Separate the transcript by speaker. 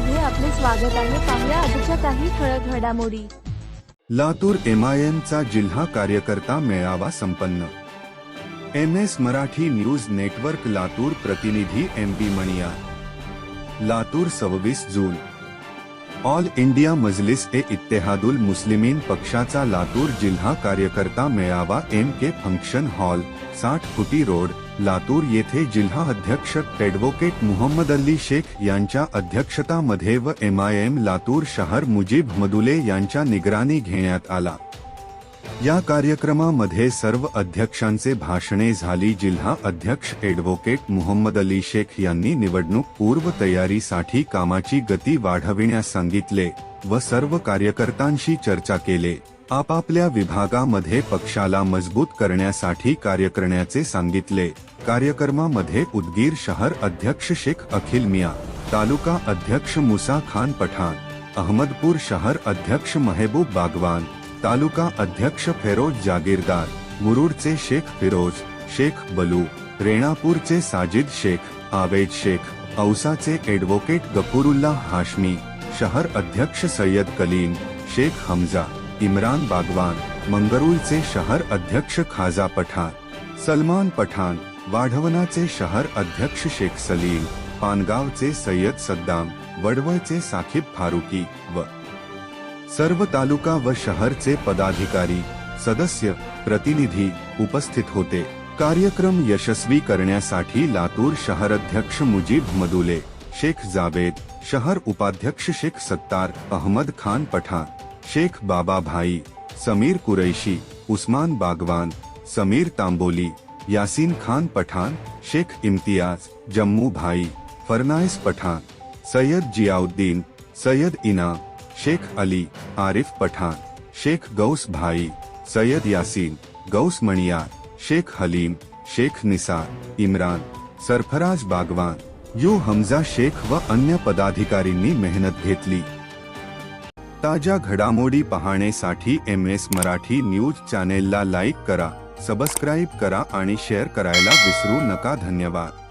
Speaker 1: स्वागत आहे. पाहुया आजच्या काही ठळक घडामोडी.
Speaker 2: लातूर एमआयएमचा जिल्हा कार्यकर्ता मेळावा संपन्न. M S Marathi news network Latur प्रतिनिधी एम बी मणिया लातूर सव्वीस जून. ऑल इंडिया मजलिस ए इत्तेहादुल मुस्लिमीन पक्षाचा लातूर जिल्हा कार्यकर्ता मेळावा एम के फंक्शन हॉल साठ फुटी रोड लातूर येथे जिल्हा अध्यक्ष ॲडव्होकेट मुहम्मद अली शेख यांच्या अध्यक्षतामध्ये व एम आय एम लातूर शहर मुजीब मदुले यांच्या निगराणी घेण्यात आला. या कार्यक्रमामध्ये सर्व अध्यक्षांचे भाषणे झाली. जिल्हा अध्यक्ष ॲडव्होकेट मुहम्मद अली शेख यांनी निवडणूक पूर्व तयारीसाठी कामाची गती वाढविण्यास सांगितले व सर्व कार्यकर्त्यांशी चर्चा केले. आपापल्या विभागामध्ये पक्षाला मजबूत करण्यासाठी कार्य करण्याचे सांगितले. कार्यक्रमामध्ये उदगीर शहर अध्यक्ष शेख अखिल मिया तालुका अध्यक्ष मुसा खान पठाण अहमदपूर शहर अध्यक्ष महेबूब बागवान तालुका अध्यक्ष फेरोज जागीरदार मुरुडचे शेख फिरोज शेख बलू रेणापूरचे साजिद शेख आवेद शेख औसाचे ॲडव्होकेट गफुरुल्ला हाशमी शहर अध्यक्ष सय्यद कलीम शेख हमजा इम्रान बागवान मंगरुळचे शहर अध्यक्ष खाजा पठाण सलमान पठाण वाढवणाचे शहर अध्यक्ष शेख सलीम पानगावचे सय्यद सद्दाम वडवळचे साखिब फारुकी व सर्व तालुका व शहर शहरचे पदाधिकारी, सदस्य, प्रतिनिधी उपस्थित होते. कार्यक्रम यशस्वी करण्यासाठी लातूर शहर अध्यक्ष मुजीब मदुले, शेख जावेद, शहर उपाध्यक्ष शेख सत्तार, अहमद खान पठाण, शेख बाबा भाई, समीर कुरैशी, उस्मान बागवान, समीर तांबोली, यासीन खान पठान शेख इम्तियाज़, जम्मू भाई, फरनाइस पठान सैयद जियाउद्दीन, सैयद इनाम शेख अली आरिफ पठाण शेख गौस भाई सय्यद यासीन गौस मणियार शेख हलीम शेख निसार इम्रान सरफराज बागवान यू हमजा शेख व अन्य पदाधिकारींनी मेहनत घेतली. ताज्या घडामोडी पाहण्यासाठी एम एस मराठी न्यूज चॅनेलला लाईक करा सबस्क्राईब करा आणि शेअर करायला विसरू नका. धन्यवाद.